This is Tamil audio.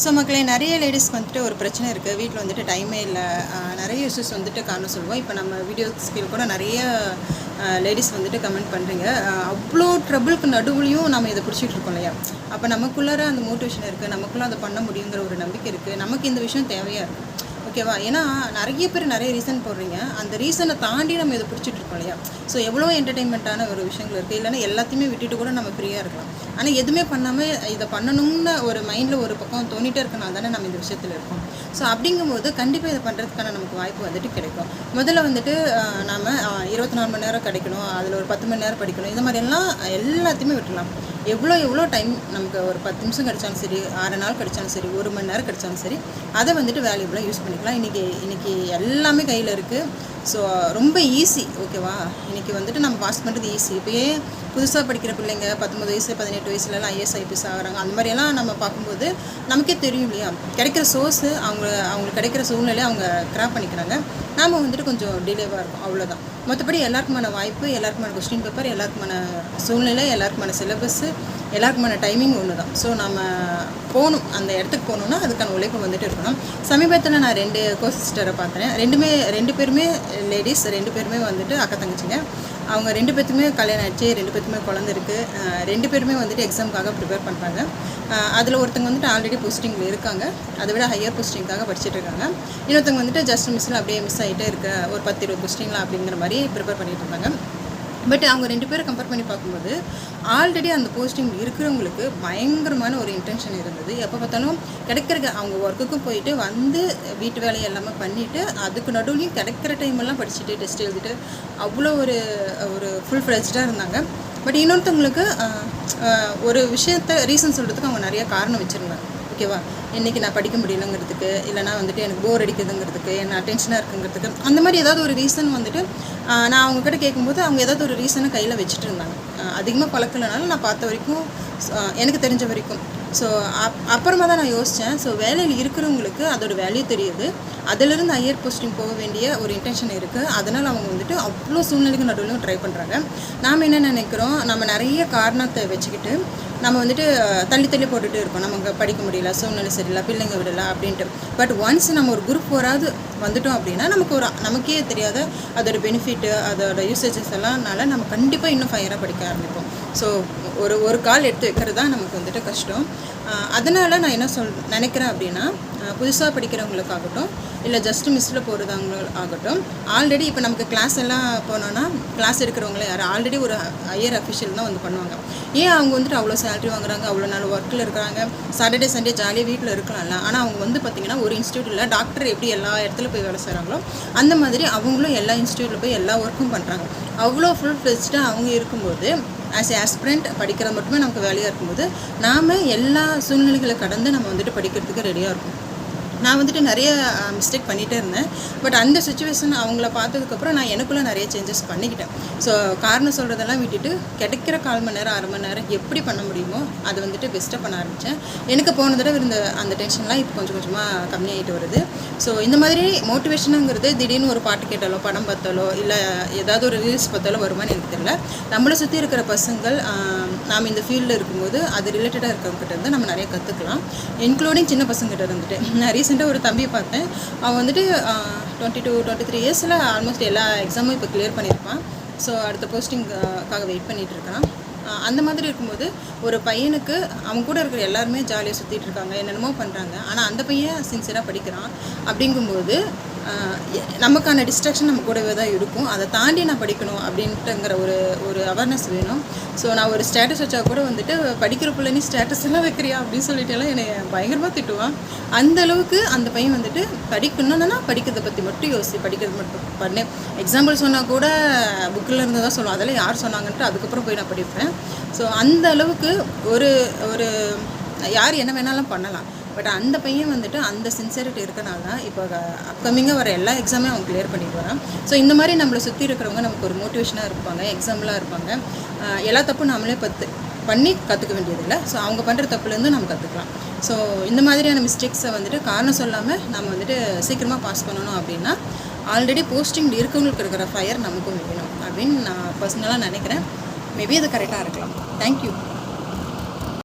ஸோ மக்களே நிறைய லேடிஸ்க்கு வந்துட்டு ஒரு பிரச்சனை இருக்குது வீட்டில் வந்துட்டு டைமே இல்லை. நிறைய இஷ்யூஸ் வந்துட்டு காரணம் சொல்லுவோம். இப்போ நம்ம வீடியோ ஸ்கில் கூட நிறைய லேடிஸ் வந்துட்டு கமெண்ட் பண்ணுறீங்க அவ்வளோ ட்ரபிளுக்கு நடுவுலையும் நம்ம இதை பிடிச்சிட்டு இருக்கோம் இல்லையா? அப்போ நமக்குள்ளார அந்த மோட்டிவேஷன் இருக்குது நமக்குள்ளே அதை பண்ண முடியுங்கிற ஒரு நம்பிக்கை இருக்குது நமக்கு இந்த விஷயம் தேவையாக இருக்குது ஓகேவா ஏன்னா நிறைய பேர் நிறைய ரீசன் போடுறீங்க. அந்த ரீசனை தாண்டி நம்ம இதை பிடிச்சிட்டு இருக்கோம் இல்லையா? ஸோ எவ்வளோ என்டர்டெயின்மெண்ட்டான ஒரு விஷயங்கள் இருக்குது இல்லைன்னா எல்லாத்தையுமே விட்டுட்டு கூட நம்ம ஃப்ரீயாக இருக்கலாம். ஆனால் எதுவுமே பண்ணாமல் இதை பண்ணணும்னு ஒரு மைண்டில் ஒரு பக்கம் தோணிட்டே இருக்கனால தானே நம்ம இந்த விஷயத்தில் இருக்கோம். ஸோ அப்படிங்கும்போது கண்டிப்பாக இதை பண்ணுறதுக்கான நமக்கு வாய்ப்பு வந்துட்டு கிடைக்கும். முதல்ல வந்துட்டு நாம் இருபத்தி நாலு மணி நேரம் கிடைக்கணும் அதில் ஒரு பத்து மணி நேரம் படிக்கணும் இந்த மாதிரியெல்லாம் எல்லாத்தையுமே விட்டுலாம் எவ்வளோ எவ்வளோ டைம் நமக்கு ஒரு பத்து நிமிஷம் கிடைச்சாலும் சரி அரை நாள் கிடைச்சாலும் சரி ஒரு மணி நேரம் கிடைச்சாலும் சரி அதை வந்துட்டு வேல்யூபுளாக யூஸ் பண்ணிக்கலாம். இன்றைக்கி இன்றைக்கி எல்லாமே கையில் இருக்குது ஸோ ரொம்ப ஈஸி ஓகேவா இன்றைக்கி வந்துட்டு நம்ம பாஸ் பண்ணுறது ஈஸி இப்போயே புதுசாக படிக்கிற பிள்ளைங்க பத்தொம்பது வயசு பதினெட்டு வயசுலலாம் ஐஎஸ் ஐபிஎஸ் ஆகிறாங்க அந்த மாதிரியெல்லாம் நம்ம பார்க்கும்போது நமக்கே தெரியும் இல்லையா? கிடைக்கிற சோர்ஸு அவங்க அவங்களுக்கு கிடைக்கிற சூழ்நிலையை அவங்க கிராப் பண்ணிக்கிறாங்க. நாம் வந்துட்டு கொஞ்சம் டிலேவாக இருக்கும். அவ்வளோதான் மற்றபடி எல்லாருக்குமான வாய்ப்பு எல்லாருக்குமான கொஸ்டின் பேப்பர் எல்லாருக்குமான சூழ்நிலை எல்லாருக்குமான சிலபஸ்ஸு எல்லாருக்குமான டைமிங் ஒன்று தான் ஸோ நம்ம போகணும். அந்த இடத்துக்கு போகணுன்னா அதுக்கான உழைப்பு வந்துட்டு இருக்கணும். சமீபத்தில் நான் ரெண்டு கோ சிஸ்டரை பார்த்தேன். ரெண்டுமே ரெண்டு பேருமே லேடிஸ் ரெண்டு பேருமே வந்துட்டு அக்கா தங்கச்சிங்க. அவங்க ரெண்டு பேத்துக்குமே கல்யாணம் ஆச்சு ரெண்டு பேர்த்துமே குழந்தை இருக்குது ரெண்டு பேருமே வந்துட்டு எக்ஸாமுக்காக ப்ரிப்பேர் பண்ணுறாங்க அதில் ஒருத்தங்க வந்துட்டு ஆல்ரெடி போஸ்டிங்கில் இருக்காங்க. அதை விட ஹையர் போஸ்டிங்காக படிச்சுட்டு இருக்காங்க. இன்னொருத்தவங்க வந்துட்டு ஜஸ்ட் மிஸ்ஸில் அப்படியே மிஸ் ஆகிட்டே இருக்க ஒரு பத்து இருபது போஸ்டிங்கில் அப்படிங்கிற மாதிரி ப்ரிப்பேர் பண்ணிகிட்டு இருந்தாங்க. பட் அவங்க ரெண்டு பேரும் கம்பேர் பண்ணி பார்க்கும்போது ஆல்ரெடி அந்த போஸ்டிங் இருக்கிறவங்களுக்கு பயங்கரமான ஒரு இன்டென்ஷன் இருந்தது. எப்போ பார்த்தாலும் கிடைக்கிற அவங்க ஒர்க்குக்கும் போயிட்டு வந்து வீட்டு வேலையை எல்லாமே பண்ணிவிட்டு அதுக்கு நடுவுலையும் கிடைக்கிற டைமெல்லாம் படிச்சுட்டு டெஸ்ட் எழுதிட்டு அவ்வளோ ஒரு ஒரு ஃபுல் ஃப்ரெஷ்டாக இருந்தாங்க. பட் இன்னொருத்தவங்களுக்கு ஒரு விஷயத்த ரீசன் சொல்கிறதுக்கு அவங்க நிறைய காரணம் வச்சுருந்தாங்க. ஓகேவா? இன்றைக்கி நான் படிக்க முடியலங்கிறதுக்கு இல்லைனா வந்துட்டு எனக்கு போர் அடிக்குதுங்கிறதுக்கு என்ன அட்டென்ஷனாக இருக்குங்கிறதுக்கு அந்த மாதிரி ஏதாவது ஒரு ரீசன் வந்துட்டு நான் அவங்கக்கிட்ட கேட்கும்போது அவங்க ஏதாவது ஒரு ரீசனை கையில் வச்சுட்டு இருந்தாங்க அதிகமாக பழக்கலைனாலும் நான் பார்த்த வரைக்கும் எனக்கு தெரிஞ்ச வரைக்கும். ஸோ அப் அப்புறமா தான் நான் யோசித்தேன் ஸோ வேலையில் இருக்கிறவங்களுக்கு அதோட வேல்யூ தெரியுது. அதிலிருந்து ஹையர் போஸ்டிங் போக வேண்டிய ஒரு இன்டென்ஷன் இருக்குது அதனால் அவங்க வந்துட்டு அவ்வளோ சூழ்நிலைக்கு நடுவிலும் ட்ரை பண்ணுறாங்க நாம் என்ன நினைக்கிறோம்? நம்ம நிறைய காரணத்தை வச்சுக்கிட்டு நம்ம வந்துட்டு தள்ளி தள்ளி போட்டுகிட்டு இருக்கோம். நமக்கு படிக்க முடியல சூழ்நிலை சரியில்லை பிள்ளைங்க விடல அப்படின்ட்டு. பட் ஒன்ஸ் நம்ம ஒரு குரூப் போராது வந்துட்டோம் அப்படின்னா நமக்கு ஒரு நமக்கே தெரியாத அதோட பெனிஃபிட்டு அதோட யூசேஜஸ் எல்லாம்னால நம்ம கண்டிப்பாக இன்னும் ஃபயராக படிக்க ஆரம்பிப்போம். ஸோ ஒரு ஒரு கால் எடுத்து வைக்கிறது தான் நமக்கு வந்துட்டு கஷ்டம். அதனால் நான் என்ன சொல் நினைக்கிறேன் அப்படின்னா புதுசாக படிக்கிறவங்களுக்காகட்டும் இல்லை ஜஸ்ட் மிஸ்ஸில் போகிறவங்க ஆகட்டும் ஆல்ரெடி இப்போ நமக்கு கிளாஸ் எல்லாம் போனோன்னா கிளாஸ் எடுக்கிறவங்களே யார் ஆல்ரெடி ஒரு ஹையர் அஃபிஷியல் தான் வந்து பண்ணுவாங்க. ஏன் அவங்க வந்துட்டு அவ்வளோ சேலரி வாங்குறாங்க அவ்வளோ நாள் ஒர்க்கில் இருக்கிறாங்க? சாட்டர்டே சண்டே ஜாலியாக வீட்டில் இருக்கலாம்ல. ஆனால் அவங்க வந்து பார்த்திங்கன்னா ஒரு இன்ஸ்டியூட்டில் டாக்டர் எப்படி எல்லா இடத்துல போய் வேலை செய்கிறாங்களோ அந்த மாதிரி அவங்களும் எல்லா இன்ஸ்டியூட்டில் போய் எல்லா ஒர்க்கும் பண்ணுறாங்க அவ்வளோ ஃபுல் ஃப்ளெஜ்டாக அவங்க இருக்கும்போது ஆஸ் ஏ ஆஸ்பிரண்ட் படிக்கிறது மட்டுமே நமக்கு வேலையாக இருக்கும்போது நாம் எல்லா சூழ்நிலைகளை கடந்து நம்ம வந்துட்டு படிக்கிறதுக்கு ரெடியாக இருக்கும். நான் வந்துட்டு நிறைய மிஸ்டேக் பண்ணிகிட்டே இருந்தேன். பட் அந்த சுச்சுவேஷன் அவங்கள பார்த்ததுக்கப்புறம் நான் எனக்குள்ளே நிறைய சேஞ்சஸ் பண்ணிக்கிட்டேன். ஸோ காரணம் சொல்கிறதெல்லாம் விட்டுட்டு கிடைக்கிற கால் மணி நேரம் அரை மணி நேரம் எப்படி பண்ண முடியுமோ அதை வந்துட்டு பெஸ்ட்டாக பண்ண ஆரம்பித்தேன் எனக்கு போன தடவை இருந்த அந்த டென்ஷன்லாம் இப்போ கொஞ்சம் கொஞ்சமாக கம்மியாகிட்டு வருது. ஸோ இந்த மாதிரி மோட்டிவேஷனுங்கிறது திடீர்னு ஒரு பாட்டு கேட்டாலோ படம் பார்த்தாலோ இல்லை ஏதாவது ஒரு ரீல்ஸ் பார்த்தாலோ வருமானு எனக்கு தெரியல. நம்மளை சுற்றி இருக்கிற பசங்கள் நாம் இந்த ஃபீல்டில் இருக்கும்போது அது ரிலேட்டடாக இருக்கிறவங்ககிட்ட இருந்து நம்ம நிறைய கற்றுக்கலாம் இன்க்ளூடிங் சின்ன பசங்கிட்ட இருந்துட்டு நான் ரீசெண்டாக ஒரு தம்பியை பார்த்தேன். அவன் வந்துட்டு டுவெண்ட்டி டூ டுவெண்ட்டி த்ரீ இயர்ஸில் ஆல்மோஸ்ட் எல்லா எக்ஸாமும் இப்போ கிளியர் பண்ணியிருப்பான். ஸோ அடுத்த போஸ்டிங்காக வெயிட் பண்ணிகிட்டு இருக்கான். அந்த மாதிரி இருக்கும்போது ஒரு பையனுக்கு அவன் கூட இருக்கிற எல்லாருமே ஜாலியாக சுற்றிட்டு இருக்காங்க என்னென்னமோ பண்ணுறாங்க ஆனால் அந்த பையன் சின்சியராக படிக்கிறான். அப்படிங்கும்போது நமக்கான டிஸ்ட்ராக்ஷன் நம்ம கூடவே தான் இருக்கும். அதை தாண்டி நான் படிக்கணும் அப்படின்ட்டுங்கிற ஒரு ஒரு அவேர்னஸ் வேணும். ஸோ நான் ஒரு ஸ்டேட்டஸ் வச்சா கூட வந்துட்டு படிக்கிற பிள்ளை நீ ஸ்டேட்டஸ் எல்லாம் வைக்கிறியா? அப்படின்னு சொல்லிட்டு எல்லாம் என்னை பயங்கரமாக திட்டுவான். அந்த அளவுக்கு அந்த பையன் வந்துட்டு படிக்கணும்னா படிக்கிறதை பற்றி மட்டும் யோசி படிக்கிறது மட்டும் பண்ணு. எக்ஸாம்பிள் சொன்னால் கூட புக்கில் இருந்து தான் சொல்லுவோம் அதெல்லாம் யார் சொன்னாங்கன்ட்டு அதுக்கப்புறம் போய் நான் படிப்பேன். ஸோ அந்த அளவுக்கு ஒரு ஒரு யார் என்ன வேணாலும் பண்ணலாம். பட் அந்த பையன் வந்துட்டு அந்த சின்சியரிட்டி இருக்கனால தான் இப்போ அப்கமிங்காக வர எல்லா எக்ஸாமே அவன் கிளியர் பண்ணிட்டு வரான். ஸோ இந்த மாதிரி நம்மளை சுற்றி இருக்கிறவங்க நமக்கு ஒரு மோட்டிவேஷனாக இருப்பாங்க எக்ஸாம்பிளாக இருப்பாங்க. எல்லா தப்பும் நாமளே பத்து பண்ணி கற்றுக்க வேண்டியதில்லை. ஸோ அவங்க பண்ணுற தப்புலேருந்து நம்ம கற்றுக்கலாம் ஸோ இந்த மாதிரியான மிஸ்டேக்ஸை வந்துட்டு காரணம் சொல்லாமல் நம்ம வந்துட்டு சீக்கிரமாக பாஸ் பண்ணணும் அப்படின்னா ஆல்ரெடி போஸ்டிங் இருக்கவங்களுக்கு இருக்கிற ஃபயர் நமக்கும் வேணும் அப்படின்னு நான் பர்சனலாக நினைக்கிறேன். மேபி அது கரெக்டாக இருக்கலாம். தேங்க்யூ